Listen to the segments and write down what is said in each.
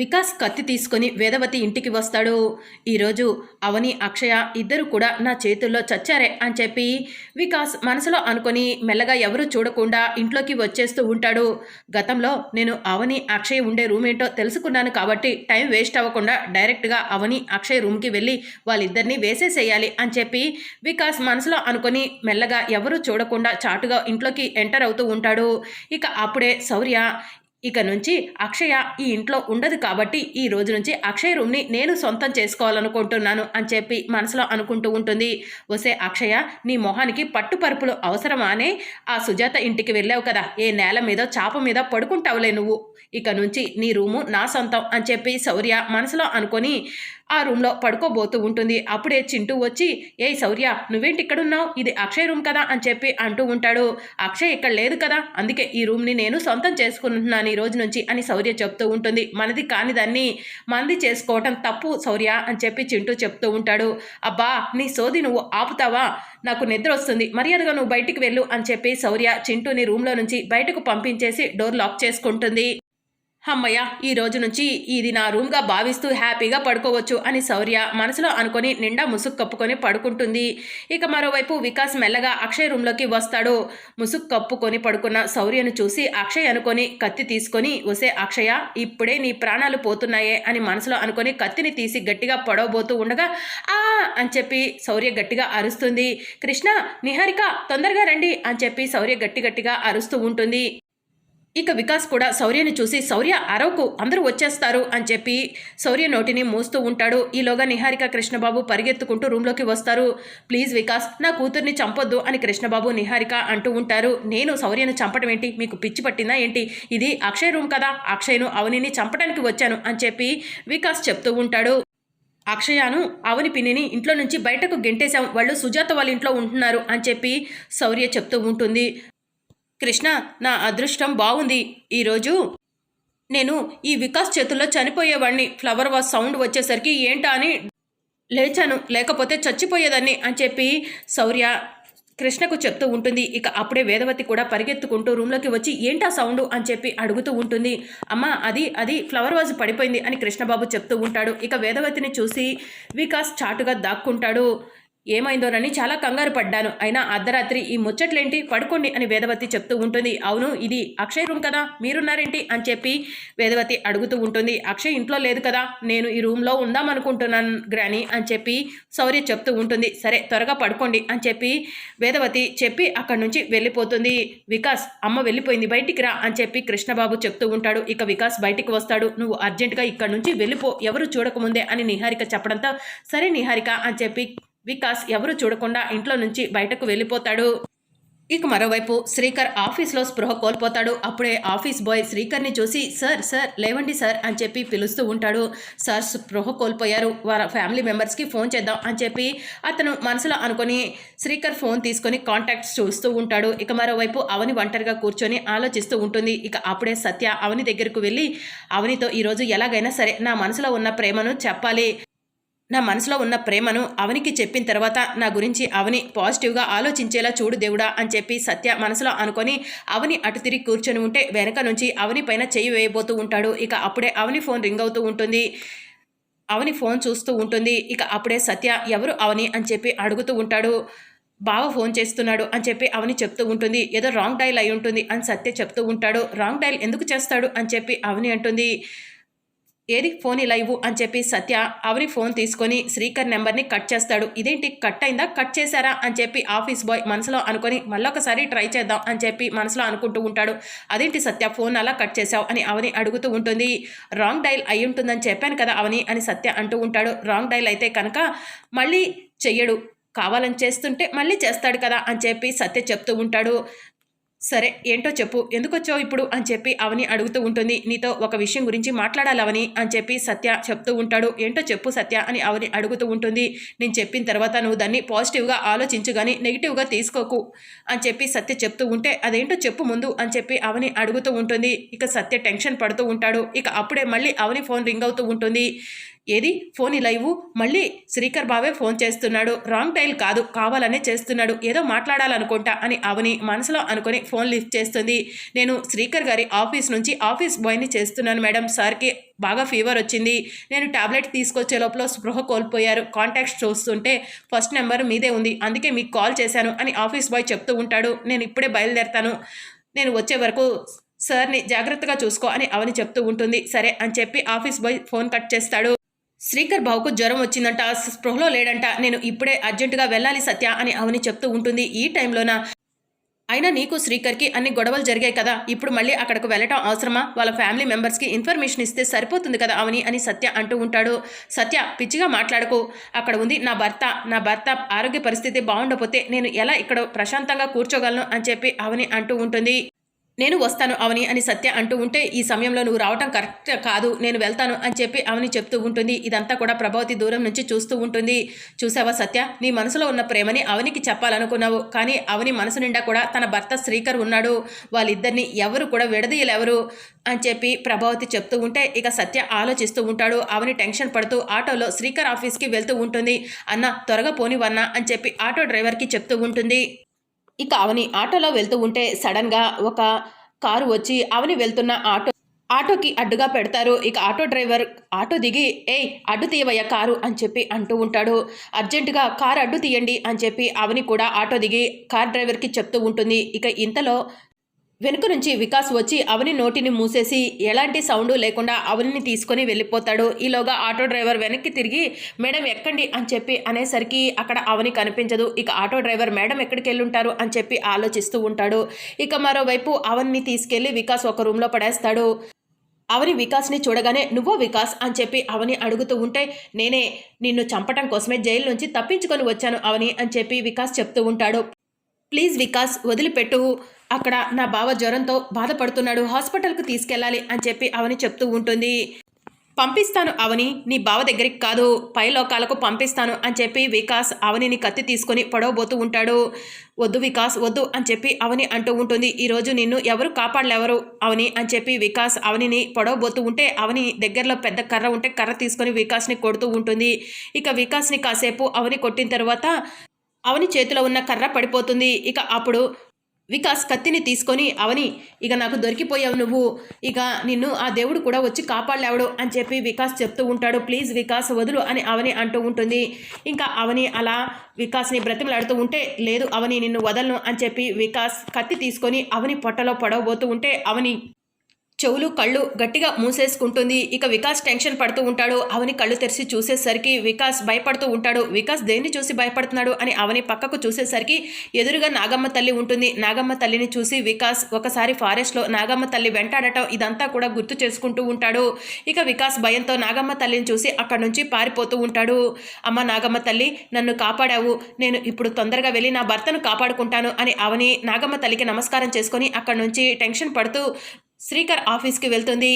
వికాస్ కత్తి తీసుకొని వేదవతి ఇంటికి వస్తాడు. ఈరోజు అవని అక్షయ ఇద్దరు కూడా నా చేతుల్లో చచ్చారే అని చెప్పి వికాస్ మనసులో అనుకొని మెల్లగా ఎవరు చూడకుండా ఇంట్లోకి వచ్చేస్తూ ఉంటాడు. గతంలో నేను అవని అక్షయ్ ఉండే రూమ్ ఏంటో తెలుసుకున్నాను కాబట్టి టైం వేస్ట్ అవ్వకుండా డైరెక్ట్గా అవని అక్షయ్ రూమ్కి వెళ్ళి వాళ్ళిద్దరిని వేసేసేయాలి అని చెప్పి వికాస్ మనసులో అనుకొని మెల్లగా ఎవరు చూడకుండా చాటుగా ఇంట్లోకి ఎంటర్ అవుతూ ఉంటాడు. ఇక అప్పుడే శౌర్య ఇక నుంచి అక్షయ ఈ ఇంట్లో ఉండదు కాబట్టి ఈ రోజు నుంచి అక్షయ రూమ్ని నేను సొంతం చేసుకోవాలనుకుంటున్నాను అని చెప్పి మనసులో అనుకుంటూ ఉంటుంది. వసే అక్షయ నీ మొహానికి పట్టుపరుపులు అవసరమా అనే ఆ సుజాత ఇంటికి వెళ్ళావు కదా ఏ నేల మీద చాప మీద పడుకుంటావులే నువ్వు. ఇక నుంచి నీ రూము నా సొంతం అని చెప్పి శౌర్య మనసులో అనుకొని ఆ రూమ్లో పడుకోబోతూ ఉంటుంది. అప్పుడే చింటూ వచ్చి ఏ శౌర్య నువ్వేంటి ఇక్కడున్నావు? ఇది అక్షయ్ రూమ్ కదా అని చెప్పి అంటూ ఉంటాడు. అక్షయ్ ఇక్కడ లేదు కదా అందుకే ఈ రూమ్ని నేను సొంతం చేసుకుంటున్నాను ఈ రోజు నుంచి అని శౌర్య చెప్తూ ఉంటుంది. మనది కాని దాన్ని మంది చేసుకోవటం తప్పు శౌర్య అని చెప్పి చింటూ చెప్తూ ఉంటాడు. అబ్బా నీ సోది నువ్వు ఆపుతావా? నాకు నిద్ర వస్తుంది. మర్యాదగా నువ్వు బయటికి వెళ్ళు అని చెప్పి శౌర్య చింటూని రూమ్లో నుంచి బయటకు పంపించేసి డోర్ లాక్ చేసుకుంటుంది. అమ్మయ్య ఈ రోజు నుంచి ఇది నా రూమ్గా భావిస్తూ హ్యాపీగా పడుకోవచ్చు అని శౌర్య మనసులో అనుకొని నిండా ముసుగు కప్పుకొని పడుకుంటుంది. ఇక మరోవైపు వికాస్ మెల్లగా అక్షయ్ రూమ్లోకి వస్తాడు. ముసుగు కప్పుకొని పడుకున్న శౌర్యను చూసి అక్షయ్ అనుకొని కత్తి తీసుకొని వసే అక్షయ ఇప్పుడే నీ ప్రాణాలు పోతున్నాయే అని మనసులో అనుకొని కత్తిని తీసి గట్టిగా పొడవబోతూ ఉండగా ఆ అని చెప్పి శౌర్య గట్టిగా అరుస్తుంది. కృష్ణ నిహారిక తొందరగా రండి అని చెప్పి శౌర్య గట్టి గట్టిగా అరుస్తూ ఉంటుంది. ఇక వికాస్ కూడా శౌర్యని చూసి శౌర్య అరవకు అందరూ వచ్చేస్తారు అని చెప్పి శౌర్య నోటిని మూస్తూ ఉంటాడు. ఈలోగా నిహారిక కృష్ణబాబు పరిగెత్తుకుంటూ రూమ్లోకి వస్తారు. ప్లీజ్ వికాస్ నా కూతుర్ని చంపొద్దు అని కృష్ణబాబు నిహారిక అంటూ ఉంటారు. నేను శౌర్యను చంపడం ఏంటి? మీకు పిచ్చి పట్టిందా ఏంటి? ఇది అక్షయ్ రూమ్ కదా. అక్షయ్ను అవనిని చంపడానికి వచ్చాను అని చెప్పి వికాస్ చెప్తూ ఉంటాడు. అక్షయాను అవని పిన్నిని ఇంట్లో నుంచి బయటకు గెంటేశాం. వాళ్ళు సుజాత వాళ్ళ ఇంట్లో ఉంటున్నారు అని చెప్పి శౌర్య చెప్తూ ఉంటుంది. కృష్ణ నా అదృష్టం బాగుంది ఈరోజు నేను ఈ వికాస్ చేతుల్లో చనిపోయేవాడిని ఫ్లవర్ వాస్ సౌండ్ వచ్చేసరికి ఏంటా అని లేచాను. లేకపోతే చచ్చిపోయేదాన్ని అని చెప్పి శౌర్య కృష్ణకు చెప్తూ ఉంటుంది. ఇక అప్పుడే వేదవతి కూడా పరిగెత్తుకుంటూ రూమ్లోకి వచ్చి ఏంటా సౌండ్? అని చెప్పి అడుగుతూ ఉంటుంది. అమ్మ అది అది ఫ్లవర్ వాజ్ పడిపోయింది అని కృష్ణబాబు చెప్తూ ఉంటాడు. ఇక వేదవతిని చూసి వికాస్ చాటుగా దాక్కుంటాడు. ఏమైందోనని చాలా కంగారు పడ్డాను. అయినా అర్ధరాత్రి ఈ ముచ్చట్లేంటి? పడుకోండి అని వేదవతి చెప్తూ ఉంటుంది. అవును ఇది అక్షయ్ రూమ్ కదా? మీరున్నారేంటి? అని చెప్పి వేదవతి అడుగుతూ ఉంటుంది. అక్షయ్ ఇంట్లో లేదు కదా? నేను ఈ రూమ్లో ఉందామనుకుంటున్నాను గ్రాని అని చెప్పి శౌర్య చెప్తూ ఉంటుంది. సరే త్వరగా పడుకోండి అని చెప్పి వేదవతి చెప్పి అక్కడి నుంచి వెళ్ళిపోతుంది. వికాస్ అమ్మ వెళ్ళిపోయింది బయటికి రా అని చెప్పి కృష్ణబాబు చెప్తూ ఉంటాడు. ఇక వికాస్ బయటికి వస్తాడు. నువ్వు అర్జెంటుగా ఇక్కడి నుంచి వెళ్ళిపో. ఎవరు చూడకముందే అని నిహారిక చెప్పడంతో సరే నిహారిక అని చెప్పి వికాస్ ఎవరు చూడకుండా ఇంట్లో నుంచి బయటకు వెళ్ళిపోతాడు. ఇక మరోవైపు శ్రీకర్ ఆఫీస్లో స్పృహ కోల్పోతాడు. అప్పుడే ఆఫీస్ బాయ్ శ్రీకర్ని చూసి సార్ సార్ లేవండి సార్ అని చెప్పి పిలుస్తూ ఉంటాడు. సార్ స్పృహ కోల్పోయారు. వారి ఫ్యామిలీ మెంబర్స్కి ఫోన్ చేద్దాం అని చెప్పి అతను మనసులో అనుకొని శ్రీకర్ ఫోన్ తీసుకొని కాంటాక్ట్స్ చూస్తూ ఉంటాడు. ఇక మరోవైపు అవని ఒంటరిగా కూర్చొని ఆలోచిస్తూ ఉంటుంది. ఇక అప్పుడే సత్య అవని దగ్గరకు వెళ్ళి అవనితో ఈరోజు ఎలాగైనా సరే నా మనసులో ఉన్న ప్రేమను చెప్పాలి. నా మనసులో ఉన్న ప్రేమను అవనికి చెప్పిన తర్వాత నా గురించి అవని పాజిటివ్గా ఆలోచించేలా చూడు దేవుడా అని చెప్పి సత్య మనసులో అనుకొని అవని అటు తిరిగి కూర్చొని ఉంటే వెనక నుంచి అవని పైన చేయి వేయబోతూ ఉంటాడు. ఇక అప్పుడే అవని ఫోన్ రింగ్ అవుతూ ఉంటుంది. అవని ఫోన్ చూస్తూ ఉంటుంది. ఇక అప్పుడే సత్య ఎవరు అవని అని చెప్పి అడుగుతూ ఉంటాడు. బావ ఫోన్ చేస్తున్నాడు అని చెప్పి అవని చెప్తూ ఉంటుంది. ఏదో రాంగ్ డైల్ అయి ఉంటుంది అని సత్య చెప్తూ ఉంటాడు. రాంగ్ డైల్ ఎందుకు చేస్తాడు అని చెప్పి అవని అంటుంది. ఏది? ఫోన్ ఇలా ఇవ్వు అని చెప్పి సత్య అవరి ఫోన్ తీసుకొని శ్రీకర్ నెంబర్ని కట్ చేస్తాడు. ఇదేంటి? కట్ అయిందా? కట్ చేశారా? అని చెప్పి ఆఫీస్ బాయ్ మనసులో అనుకొని మళ్ళొకసారి ట్రై చేద్దాం అని చెప్పి మనసులో అనుకుంటూ ఉంటాడు. అదేంటి సత్య? ఫోన్ అలా కట్ చేశావు అని అవని అడుగుతూ ఉంటుంది. రాంగ్ డైల్ అయి ఉంటుందని చెప్పాను కదా అవని అని సత్య అంటూ ఉంటాడు. రాంగ్ డైల్ అయితే కనుక మళ్ళీ చెయ్యడు. కావాలని చేస్తుంటే మళ్ళీ చేస్తాడు కదా అని చెప్పి సత్య చెప్తూ ఉంటాడు. సరే ఏంటో చెప్పు. ఎందుకొచ్చావు ఇప్పుడు? అని చెప్పి అవని అడుగుతూ ఉంటుంది. నీతో ఒక విషయం గురించి మాట్లాడాలి అవని అని చెప్పి సత్య చెప్తూ ఉంటాడు. ఏంటో చెప్పు సత్య అని అవని అడుగుతూ ఉంటుంది. నేను చెప్పిన తర్వాత నువ్వు దాన్ని పాజిటివ్గా ఆలోచించు కానీ నెగిటివ్గా తీసుకోకు అని చెప్పి సత్య చెప్తూ ఉంటే అదేంటో చెప్పు ముందు అని చెప్పి అవని అడుగుతూ ఉంటుంది. ఇక సత్య టెన్షన్ పడుతూ ఉంటాడు. ఇక అప్పుడే మళ్ళీ అవని ఫోన్ రింగ్ అవుతూ ఉంటుంది. ఏది? ఫోన్ ఇలా ఇవ్వు. మళ్ళీ శ్రీకర్ బావే ఫోన్ చేస్తున్నాడు. రాంగ్ టైల్ కాదు. కావాలనే చేస్తున్నాడు. ఏదో మాట్లాడాలనుకుంటా అని అవని మనసులో అనుకొని ఫోన్ లిఫ్ట్ చేస్తుంది. నేను శ్రీకర్ గారి ఆఫీస్ నుంచి ఆఫీస్ బాయ్ని చేస్తున్నాను మేడం. సార్కి బాగా ఫీవర్ వచ్చింది. నేను టాబ్లెట్ తీసుకొచ్చే లోపల స్పృహ కోల్పోయారు. కాంటాక్ట్స్ చూస్తుంటే ఫస్ట్ నెంబర్ మీదే ఉంది. అందుకే మీకు కాల్ చేశాను అని ఆఫీస్ బాయ్ చెప్తూ ఉంటాడు. నేను ఇప్పుడే బయలుదేరతాను. నేను వచ్చే వరకు సార్ని జాగ్రత్తగా చూసుకో అని అవని చెప్తూ ఉంటుంది. సరే అని చెప్పి ఆఫీస్ బాయ్ ఫోన్ కట్ చేస్తాడు. శ్రీకర్ బావుకు జ్వరం వచ్చిందంట స్పృహలో లేడంట. నేను ఇప్పుడే అర్జెంటుగా వెళ్ళాలి సత్య అని అవని చెప్తూ ఉంటుంది. ఈ టైంలోన అయినా నీకు శ్రీకర్కి అన్ని గొడవలు జరిగాయి కదా. ఇప్పుడు మళ్ళీ అక్కడికి వెళ్ళటం అవసరమా? వాళ్ళ ఫ్యామిలీ మెంబర్స్కి ఇన్ఫర్మేషన్ ఇస్తే సరిపోతుంది కదా అవని అని సత్య అంటూ ఉంటాడు. సత్య పిచ్చిగా మాట్లాడుకో. అక్కడ ఉంది నా భర్త. నా భర్త ఆరోగ్య పరిస్థితి బాగుండకపోతే నేను ఎలా ఇక్కడ ప్రశాంతంగా కూర్చోగలను అని చెప్పి అవని అంటూ ఉంటుంది. నేను వస్తాను అవని అని సత్య అంటూ ఉంటే ఈ సమయంలో నువ్వు రావటం కరెక్ట్ కాదు నేను వెళ్తాను అని చెప్పి అవని చెప్తూ ఉంటుంది. ఇదంతా కూడా ప్రభావతి దూరం నుంచి చూస్తూ ఉంటుంది. చూసావా సత్య? నీ మనసులో ఉన్న ప్రేమని అవనికి చెప్పాలనుకున్నావు. కానీ అవని మనసు నిండా కూడా తన భర్త శ్రీకర్ ఉన్నాడు. వాళ్ళిద్దరిని ఎవరు కూడా విడదీయలేవరు అని చెప్పి ప్రభావతి చెప్తూ ఉంటే ఇక సత్య ఆలోచిస్తూ ఉంటాడు. అవని టెన్షన్ పడుతూ ఆటోలో శ్రీకర్ ఆఫీస్కి వెళ్తూ ఉంటుంది. అన్న త్వరగా పోనివన్నా అని చెప్పి ఆటో డ్రైవర్కి చెప్తూ ఉంటుంది. ఇక అవని ఆటోలో వెళ్తూ ఉంటే సడన్గా ఒక కారు వచ్చి అవని వెళ్తున్న ఆటో ఆటోకి అడ్డుగా పెడతారు. ఇక ఆటో డ్రైవర్ ఆటో దిగి ఏయ్ అడ్డు తీయవయ్య కారు అని చెప్పి అంటూ ఉంటాడు. అర్జెంటుగా కారు అడ్డు తీయండి అని చెప్పి అవని కూడా ఆటో దిగి కార్ డ్రైవర్కి చెప్తూ ఉంటుంది. ఇక ఇంతలో వెనుక నుంచి వికాస్ వచ్చి అవని నోటిని మూసేసి ఎలాంటి సౌండ్ లేకుండా అవనిని తీసుకొని వెళ్ళిపోతాడు. ఈలోగా ఆటో డ్రైవర్ వెనక్కి తిరిగి మేడం ఎక్కండి అని చెప్పి అనేసరికి అక్కడ అవని కనిపించదు. ఇక ఆటో డ్రైవర్ మేడం ఎక్కడికి వెళ్ళుంటారు అని చెప్పి ఆలోచిస్తూ ఉంటాడు. ఇక మరోవైపు అవన్ని తీసుకెళ్ళి వికాస్ ఒక రూమ్లో పడేస్తాడు. అవని వికాస్ని చూడగానే నువ్వో వికాస్? అని చెప్పి అవని అడుగుతూ ఉంటే నేనే నిన్ను చంపటం కోసమే జైలు నుంచి తప్పించుకొని వచ్చాను అవని అని చెప్పి వికాస్ చెప్తూ ఉంటాడు. ప్లీజ్ వికాస్ వదిలిపెట్టు. అక్కడ నా బావ జ్వరంతో బాధపడుతున్నాడు హాస్పిటల్కు తీసుకెళ్ళాలి అని చెప్పి అవని చెప్తూ ఉంటుంది. పంపిస్తాను అవని నీ బావ దగ్గరికి కాదు పై లోకాలకు పంపిస్తాను అని చెప్పి వికాస్ అవనిని కత్తి తీసుకొని పడవబోతూ ఉంటాడు. వద్దు వికాస్ వద్దు అని చెప్పి అవని అంటూ ఉంటుంది. ఈరోజు నిన్ను ఎవరు కాపాడలేవరు అవని అని చెప్పి వికాస్ అవనిని పడవబోతూ ఉంటే అవని దగ్గరలో పెద్ద కర్ర ఉంటే కర్ర తీసుకొని వికాస్ని కొడుతూ ఉంటుంది. ఇక వికాస్ని కాసేపు అవని కొట్టిన తర్వాత అవని చేతిలో ఉన్న కర్ర పడిపోతుంది. ఇక అప్పుడు వికాస్ కత్తిని తీసుకొని అవని ఇక నాకు దొరికిపోయావు నువ్వు. ఇక నిన్ను ఆ దేవుడు కూడా వచ్చి కాపాడలేవడు అని చెప్పి వికాస్ చెప్తూ ఉంటాడు. ప్లీజ్ వికాస్ వదులు అని అవని అంటూ ఉంటుంది. ఇంకా అవని అలా వికాస్ని బ్రతిమలాడుతూ ఉంటే లేదు అవని నిన్ను వదలను అని చెప్పి వికాస్ కత్తి తీసుకొని అవని పొట్టలో పడవబోతూ ఉంటే అవని చెవులు కళ్ళు గట్టిగా మూసేసుకుంటుంది. ఇక వికాస్ టెన్షన్ పడుతూ ఉంటాడు. అవని కళ్ళు తెరిచి చూసేసరికి వికాస్ భయపడుతూ ఉంటాడు. వికాస్ దేన్ని చూసి భయపడుతున్నాడు అని అవని పక్కకు చూసేసరికి ఎదురుగా నాగమ్మ తల్లి ఉంటుంది. నాగమ్మ తల్లిని చూసి వికాస్ ఒకసారి ఫారెస్ట్లో నాగమ్మ తల్లి వెంటాడటం ఇదంతా కూడా గుర్తు చేసుకుంటూ ఉంటాడు. ఇక వికాస్ భయంతో నాగమ్మ తల్లిని చూసి అక్కడి నుంచి పారిపోతూ ఉంటాడు. అమ్మ నాగమ్మ తల్లి నన్ను కాపాడావు. నేను ఇప్పుడు తొందరగా వెళ్ళి నా భర్తను కాపాడుకుంటాను అని అవని నాగమ్మ తల్లికి నమస్కారం చేసుకొని అక్కడి నుంచి టెన్షన్ పడుతూ శ్రీకర్ ఆఫీస్కి వెళ్తుంది.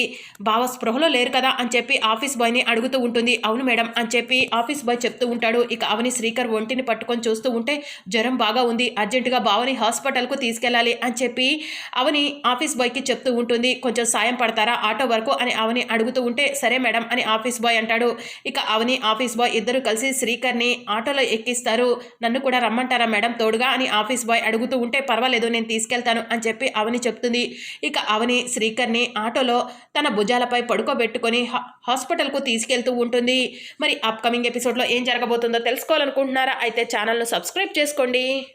బావ స్పృహలో లేరు కదా అని చెప్పి ఆఫీస్ బాయ్ని అడుగుతూ ఉంటుంది. అవును మేడం అని చెప్పి ఆఫీస్ బాయ్ చెప్తూ ఉంటాడు. ఇక అవని శ్రీకర్ ఒంటిని పట్టుకొని చూస్తూ ఉంటే జ్వరం బాగా ఉంది. అర్జెంటుగా బావని హాస్పిటల్కు తీసుకెళ్ళాలి అని చెప్పి అవని ఆఫీస్ బాయ్కి చెప్తూ ఉంటుంది. కొంచెం సాయం పడతారా? ఆటో వరకు అని అవని అడుగుతూ ఉంటే సరే మేడం అని ఆఫీస్ బాయ్ అంటాడు. ఇక అవని ఆఫీస్ బాయ్ ఇద్దరు కలిసి శ్రీకర్ని ఆటోలో ఎక్కిస్తారు. నన్ను కూడా రమ్మంటారా మేడం తోడుగా అని ఆఫీస్ బాయ్ అడుగుతూ ఉంటే పర్వాలేదు నేను తీసుకెళ్తాను అని చెప్పి అవని చెప్తుంది. ఇక అవని శ్రీకర్ని ఆటోలో తన భుజాలపై పడుకోబెట్టుకొని హా- హాస్పిటల్కు తీసుకెళ్తూ ఉంటుంది. మరి అప్కమింగ్ ఎపిసోడ్లో ఏం జరగబోతుందో తెలుసుకోవాలనుకుంటున్నారా? అయితే ఛానల్ను సబ్స్క్రైబ్ చేసుకోండి.